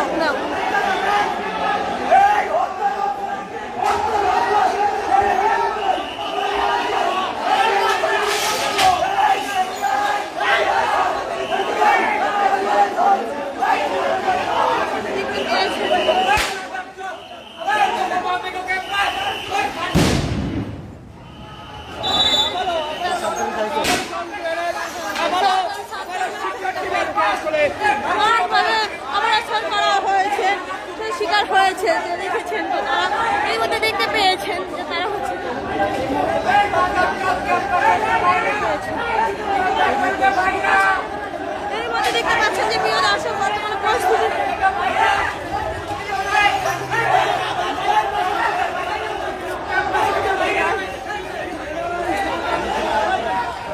ভাইয়া নাও হয়েছে যে দেখেছেন তো তারা মধ্যে দেখতে পেয়েছেন যে তারা হচ্ছে পেয়েছেন।